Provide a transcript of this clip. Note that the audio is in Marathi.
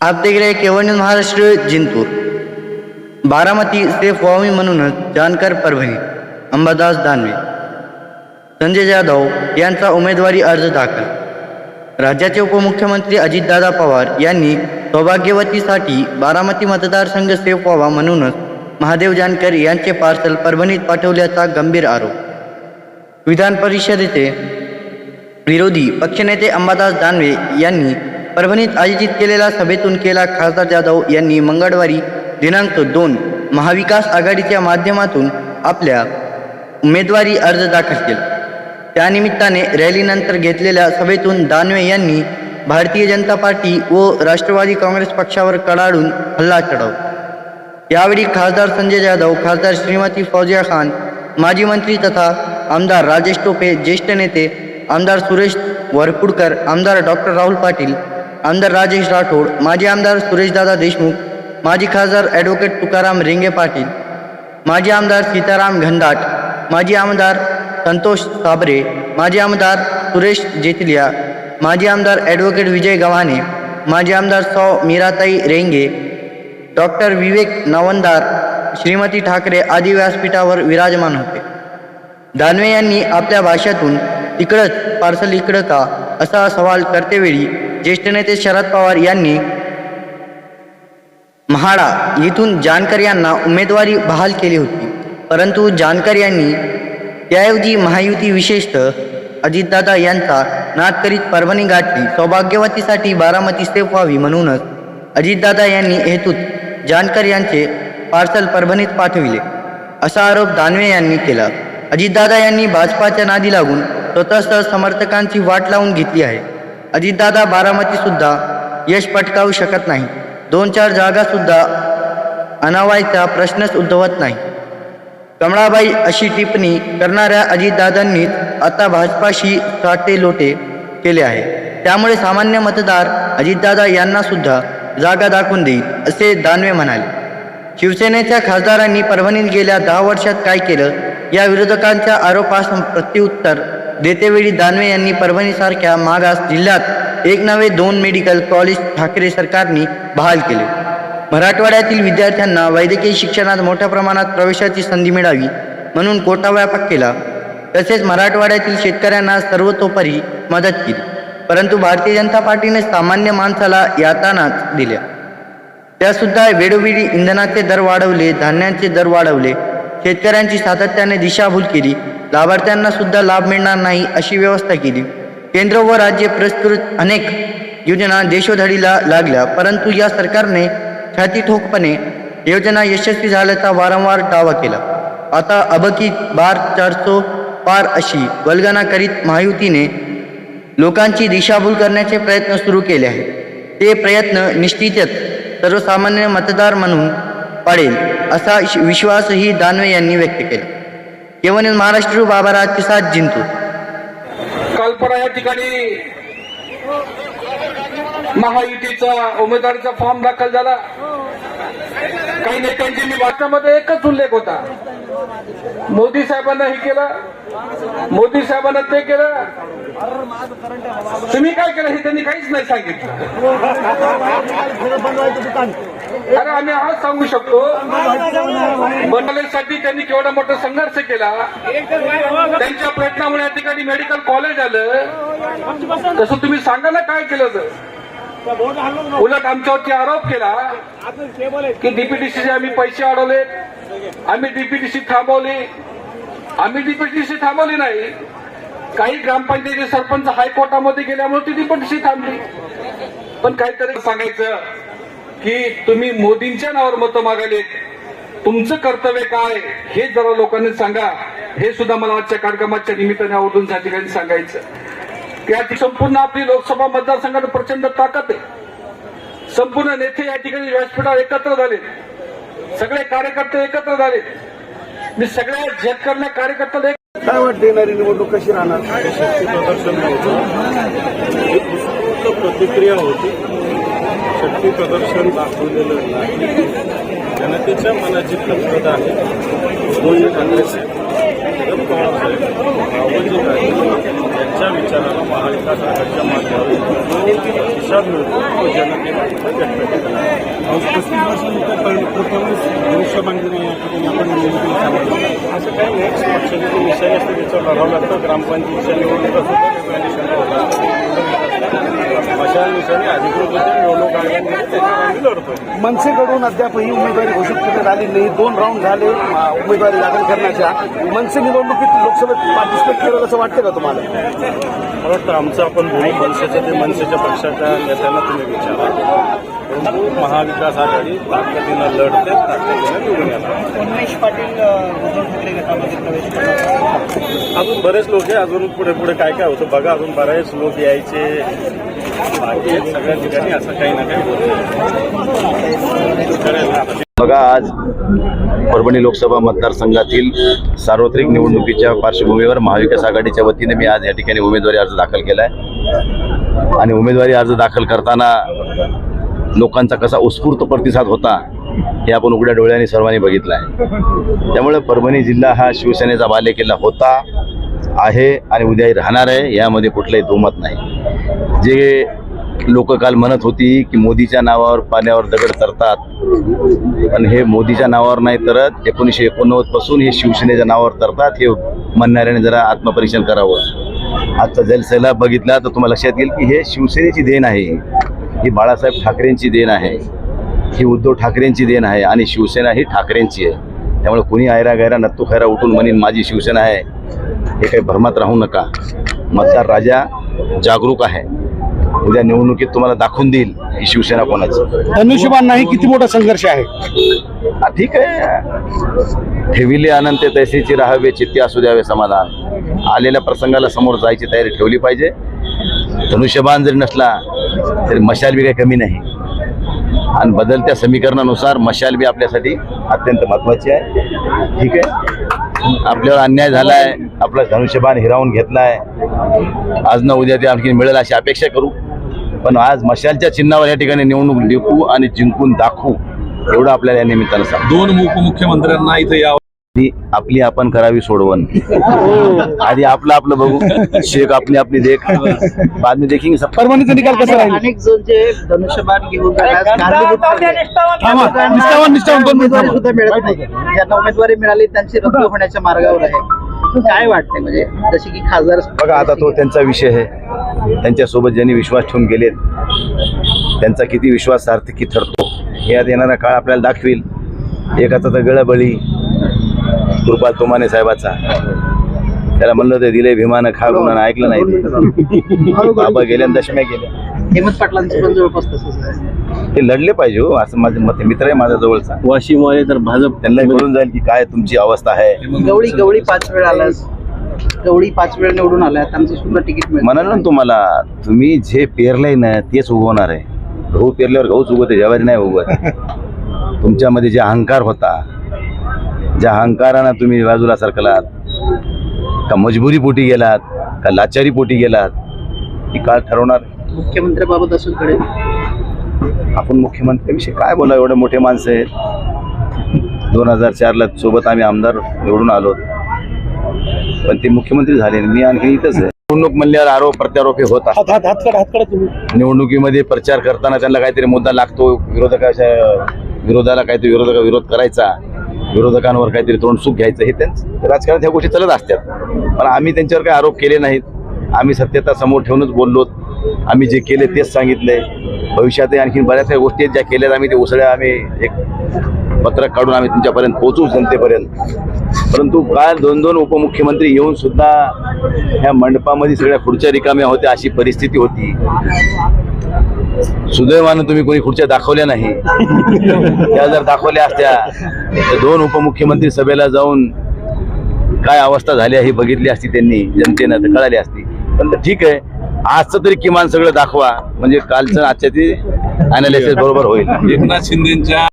आप देख केवळ महाराष्ट्र जिंतूर. बारामती सेफ व्हावी म्हणूनच जानकर परभणी अंबादास दानवे. संजय जाधव यांचा उमेदवारी अर्ज दाखल. राज्याचे उपमुख्यमंत्री अजितदादा पवार यांनी सौभाग्यवतीसाठी बारामती मतदारसंघ सेफ व्हावा म्हणूनच महादेव जानकर यांचे पार्सल परभणीत पाठवल्याचा गंभीर आरोप. विधान परिषदेचे विरोधी पक्षनेते अंबादास दानवे यांनी परभणीत आयोजित केलेल्या सभेतून केला खासदार जाधव यांनी मंगळवारी दिनांक दोन महाविकास आघाडीच्या माध्यमातून आपल्या उमेदवारी अर्ज दाखल केला. त्यानिमित्ताने रॅलीनंतर घेतलेल्या सभेतून दानवे यांनी भारतीय जनता पार्टी व राष्ट्रवादी काँग्रेस पक्षावर कडाडून हल्ला चढवला. यावेळी खासदार संजय जाधव खासदार श्रीमती फौजिया खान माजी मंत्री तथा आमदार राजेश टोपे ज्येष्ठ नेते आमदार सुरेश वरपुडकर आमदार डॉक्टर राहुल पाटील आमदार राजेश राठोड माजी आमदार सुरेशदादा देशमुख माजी खासदार ॲडव्होकेट तुकाराम रेंगे पाटील माजी आमदार सीताराम घनदाट माजी आमदार संतोष साबरे माजी आमदार सुरेश जेतलिया माजी आमदार ॲडव्होकेट विजय गव्हाणे माजी आमदार सौ मीराताई रेंगे डॉक्टर विवेक नवंदार श्रीमती ठाकरे आदी व्यासपीठावर विराजमान होते. दानवे यांनी आपल्या भाषातून इकडंच पार्सल इकडं का? असा सवाल करतेवेळी ज्येष्ठ नेते शरद पवार यांनी म्हाडा येथून जानकर यांना उमेदवारी बहाल केली होती. परंतु जानकर यांनी त्याऐवजी महायुती विशेषतः अजितदादा यांचा नाद करीत परभणी गाठली. सौभाग्यवतीसाठी बारामती सेफ व्हावी म्हणूनच अजितदादा यांनी हेतूत जानकर यांचे पार्सल परभणीत पाठविले. असा आरोप दानवे यांनी केला. अजितदादा यांनी भाजपाच्या नादी लागून स्वतःसह समर्थकांची वाट लावून घेतली आहे. अजितदादा बारामती सुद्धा यश पटकावू शकत नाही. दोन चार जागा सुद्धा अनावायचा प्रश्नच उद्भवत नाही. कमळाबाई अशी टिप्पणी करणाऱ्या अजितदादांनीच आता भाजपाशी साटे लोटे केले आहे. त्यामुळे सामान्य मतदार अजितदादा यांना सुद्धा जागा दाखवून देईल असे दानवे म्हणाले. शिवसेनेच्या खासदारांनी परभणीत गेल्या दहा वर्षात काय केलं? या विरोधकांच्या आरोपास प्रत्युत्तर देतेवेळी दानवे यांनी परभणीसारख्या मागास जिल्ह्यात एक नवे दोन मेडिकल कॉलेज ठाकरे सरकारने बहाल केले. मराठवाड्यातील विद्यार्थ्यांना वैद्यकीय शिक्षणात मोठ्या प्रमाणात प्रवेशाची संधी मिळावी म्हणून कोटा व्यापक केला. तसेच मराठवाड्यातील शेतकऱ्यांना सर्वतोपरी मदत केली. परंतु भारतीय जनता पार्टीने सामान्य माणसाला यातनाच दिल्या. त्यासुद्धा वेळोवेळी इंधनाचे दर वाढवले धान्यांचे दर वाढवले शेतकऱ्यांची सातत्याने दिशाभूल केली. लाभार्थ्यांना सुद्धा लाभ मिळणार नाही अशी व्यवस्था केली. केंद्र व राज्य पुरस्कृत अनेक योजना देशोधडीला लागल्या परंतु या सरकारने छाती ठोकपणे योजना यशस्वी झाल्याचा वारंवार दावा केला. आता अबकी बार चारसो पार अशी वल्गना करीत महायुतीने लोकांची दिशाभूल करण्याचे प्रयत्न सुरू केले आहेत. ते प्रयत्न निश्चितच सर्वसामान्य मतदार म्हणून पाडेल असा विश्वासही दानवे यांनी व्यक्त केला. केवळ महाराष्ट्र बाबाराज साथ जिंतूर. कल्पना या ठिकाणी महायुतीचा उमेदवारीचा फॉर्म दाखल झाला. काही नेत्यांची मी वाचनामध्ये एकच उल्लेख होता. मोदी साहेबांना हे केलं. मोदी साहेबांना ते केलं. तुम्ही काय केलं हे त्यांनी काहीच नाही सांगितलं. अरे आम्ही आज सांगू शकतो बनवण्यासाठी त्यांनी केवढा मोठा संघर्ष केला. त्यांच्या प्रयत्नामुळे या ठिकाणी मेडिकल कॉलेज आलं. तसं तुम्ही सांगा ना काय केलं तर उलट आमच्यावरती आरोप केला की डीपीटीसीचे आम्ही पैसे अडवले आम्ही डीपीडीसी थांबवली. आम्ही डीपीडीसी थांबवली नाही. काही ग्रामपंचायती सरपंच हायकोर्टामध्ये गेल्यामुळे ती डीपीटीसी थांबली. पण काहीतरी सांगायचं. की तुम्ही मोदींच्या नावावर मतं मागायले तुमचं कर्तव्य काय? हे जरा लोकांनी सांगा. हे सुद्धा मला आजच्या कार्यक्रमाच्या निमित्ताने आवर्जून त्या ठिकाणी सांगायचं. या ठिकाणी संपूर्ण आपली लोकसभा मतदारसंघात प्रचंड ताकद आहे. संपूर्ण नेते या ठिकाणी व्यासपीठावर एकत्र झाले. सगळे कार्यकर्ते एकत्र झाले. मी सगळ्या झेटकरण्या कार्यकर्त्याला एक काय वाटते येणारी निवडणूक कशी राहणार? प्रदर्शन होतं. एक उत्स्फूर्त प्रतिक्रिया होती. शक्ती प्रदर्शन दाखवलेलं नाही जनतेच्या मनाची तत्परता आहे. मोदी ठाकरेचे शरद पवार साहेब विचाराला महाविकास आघाडीच्या माध्यमातून दिशा मिळतो. तो जनतेने व्यक्त केला प्रथमच भविष्य बांधणी या ठिकाणी आपण असं काही नाही. पक्षाचे विषय असते त्याच्यावर लढावं लागतं. ग्रामपंचायतीच्या निवडणुका सुद्धा वेगळ्या निशाणा होतात अशा निवडणूक आयोगाने लढतोय. मनसेकडून अद्यापही उमेदवारी घोषित करण्यात आली नाही. दोन राऊंड झाले उमेदवारी दाखल करण्याच्या. मनसे निवडणुकीत लोकसभेत पार्टिसिपेट केलं असं वाटतं का तुम्हाला? मला वाटतं आमचं आपण बोलू मनसेच्या ते मनसेच्या पक्षाच्या नेत्यांना तुम्ही विचारा. परंतु महाविकास आघाडी ताकदीनं लढते ताकदीनं निवडून येणार. उमेश पाटील उद्धव ठाकरे गटामध्ये प्रवेश करणार अजून बरेच लोक आहे अजून पुढे पुढे काय काय होतं बघा अजून बरेच लोक यायचे. बाकी सगळ्या ठिकाणी असं काही ना काही होतं. ना. बघा आज परभणी लोकसभा मतदारसंघातील सार्वत्रिक निवडणुकीच्या पार्श्वभूमीवर महाविकास आघाडीच्या वतीने मी आज या ठिकाणी उमेदवारी अर्ज दाखल केला आहे आणि उमेदवारी अर्ज दाखल करताना लोकांचा कसा उत्स्फूर्त प्रतिसाद होता हे आपण उघड्या डोळ्यांनी सर्वांनी बघितलं आहे त्यामुळे परभणी जिल्हा हा शिवसेनेचा बालेकिल्ला होता आहे आणि उद्याही राहणार आहे यामध्ये कुठलंही दुमत नाही. जे लोक काल म्हणत होती की मोदीच्या नावावर पाण्यावर दगड तरतात पण हे मोदीच्या नावावर नाही तरत एकोणीसशे एकोणनव्वदपासून हे शिवसेनेच्या नावावर तरतात हे म्हणणाऱ्याने जरा आत्मपरीक्षण करावं. आजचा जलसैलाब बघितला तर तुम्हाला लक्षात येईल की हे शिवसेनेची देण आहे. ही बाळासाहेब ठाकरेंची देण आहे. ही उद्धव ठाकरेंची देण आहे आणि शिवसेना ही ठाकरेंची आहे. त्यामुळे कुणी आयरा गैरा नत्तू खैरा उठून म्हणेन माझी शिवसेना आहे. हे काही भ्रमात राहू नका. मतदार राजा जागरूक आहे. उद्या निवडणुकीत तुम्हाला दाखवून देईल ही शिवसेना कोणाची. धनुष्यबाण नाही किती मोठा संघर्ष आहे? हा, ठीक आहे. ठेविले अनंत तैसेची राहावे चित्ती असू द्यावे समाधान. आलेल्या प्रसंगाला समोर जायची तयारी ठेवली पाहिजे. धनुष्यबाण जरी नसला तरी मशाल बी काही कमी नाही. आणि बदलत्या समीकरणानुसार मशाल बी आपल्यासाठी अत्यंत महत्वाची आहे. ठीक आहे? आपल्यावर अन्याय झालाय आपला धनुष्यबाण हिरावून घेतलाय. आज न उद्या ते आणखी मिळेल अशी अपेक्षा करू. पण आज मशालच्या चिन्हावर या ठिकाणी निवडणूक लिखू आणि जिंकून दाखवू एवढं आपल्याला या निमित्तानं सांग दोन उपमुख्यमंत्र्यांना इथं यावं. आपली आपण करावी सोडवण. आधी आपलं आपलं बघू. शेख आपली आपली देख. बाद में देखेंगे सब परभणीचा निकाल कसा राहील? अनेक जण जे धनुष्यबाण घेऊन निष्ठावान, निष्ठावान. सुद्धा मिळत नाही. ज्यांना उमेदवारी मिळाली त्यांची रद्द होण्याच्या मार्गावर आहे. काय वाटतंय? म्हणजे जसे की खासदार बघा आता तो त्यांचा विषय आहे. त्यांच्यासोबत ज्यांनी विश्वास ठेवून गेलेत त्यांचा किती विश्वास सार्थकी ठरतो हे आज येणारा काळ आपल्याला दाखवेल. एकाचा तर गळबळी कृपाल तुमाने साहेबाचा. त्याला म्हणलं ते दिले भीमानं खा गुन्हा ऐकलं नाही. बाबा गेल्या दशम्या गेल्या. हेमंत पाटलांचं पण जवळपास तसंच आहे. ते लढले पाहिजे हो असं माझं मत आहे. मित्र आहे माझा जवळचा. वाशिममध्ये तर भाजप त्यांना कळून जाईल की काय तुमची अवस्था आहे. गवळी गवळी पाच वेळ आलास गवळी पाच वेळ निवडून आल्या त्यांचं सुद्धा तिकीट म्हणाल ना तुम्हाला तुम्ही जे पेरलंय ना तेच उगवणार आहे. गहू पेरल्यावर गहूच उगवते ज्वारी नाही उगवत. तुमच्यामध्ये जे अहंकार होता ज्या अहंकारानं तुम्ही बाजूला सरकलात का मजबुरी पोटी गेलात का लाचारी पोटी गेलात ही काळ ठरवणार. मुख्यमंत्र्याबाबत असं कडे आपण मुख्यमंत्र्याविषयी काय बोला एवढे मोठे माणसं आहेत. दोन हजार चारला सोबत आम्ही आमदार निवडून आलो. पण ते मुख्यमंत्री झाले मी आणखी इथंच आहे. निवडणूक म्हणल्यावर आरोप प्रत्यारोप हे होत निवडणुकीमध्ये प्रचार करताना त्यांना काहीतरी मुद्दा लागतो. विरोधकाच्या विरोधाला काहीतरी विरोधका विरोध करायचा. विरोधकांवर काहीतरी तोंड सुख घ्यायचं. हे त्यांचं राजकारणात ह्या गोष्टी चालत असतात. पण आम्ही त्यांच्यावर काही आरोप केले नाहीत. आम्ही सत्यता समोर ठेवूनच बोललो आम्ही जे केले तेच सांगितले. भविष्यातही आणखी बऱ्याच काही गोष्टी आहेत ज्या केल्यात आम्ही ते उसळ्या आम्ही एक पत्रक काढून आम्ही तुमच्यापर्यंत पोहोचू जनतेपर्यंत. परंतु काल दोन दोन उपमुख्यमंत्री येऊन सुद्धा ह्या मंडपामध्ये सगळ्या खुर्च्या रिकाम्या होत्या अशी परिस्थिती होती. सुदैवानं तुम्ही कोणी खुर्च्या दाखवल्या नाही. त्या जर दाखवल्या असत्या तर दोन उपमुख्यमंत्री सभेला जाऊन काय अवस्था झाली आहे ही बघितली असती त्यांनी जनतेनं तर कळाली असती. पण ठीक आहे आजचं तरी किमान सगळं दाखवा. म्हणजे कालचं आजच्या ती अनालिसिस बरोबर होईल. एकनाथ शिंदेच्या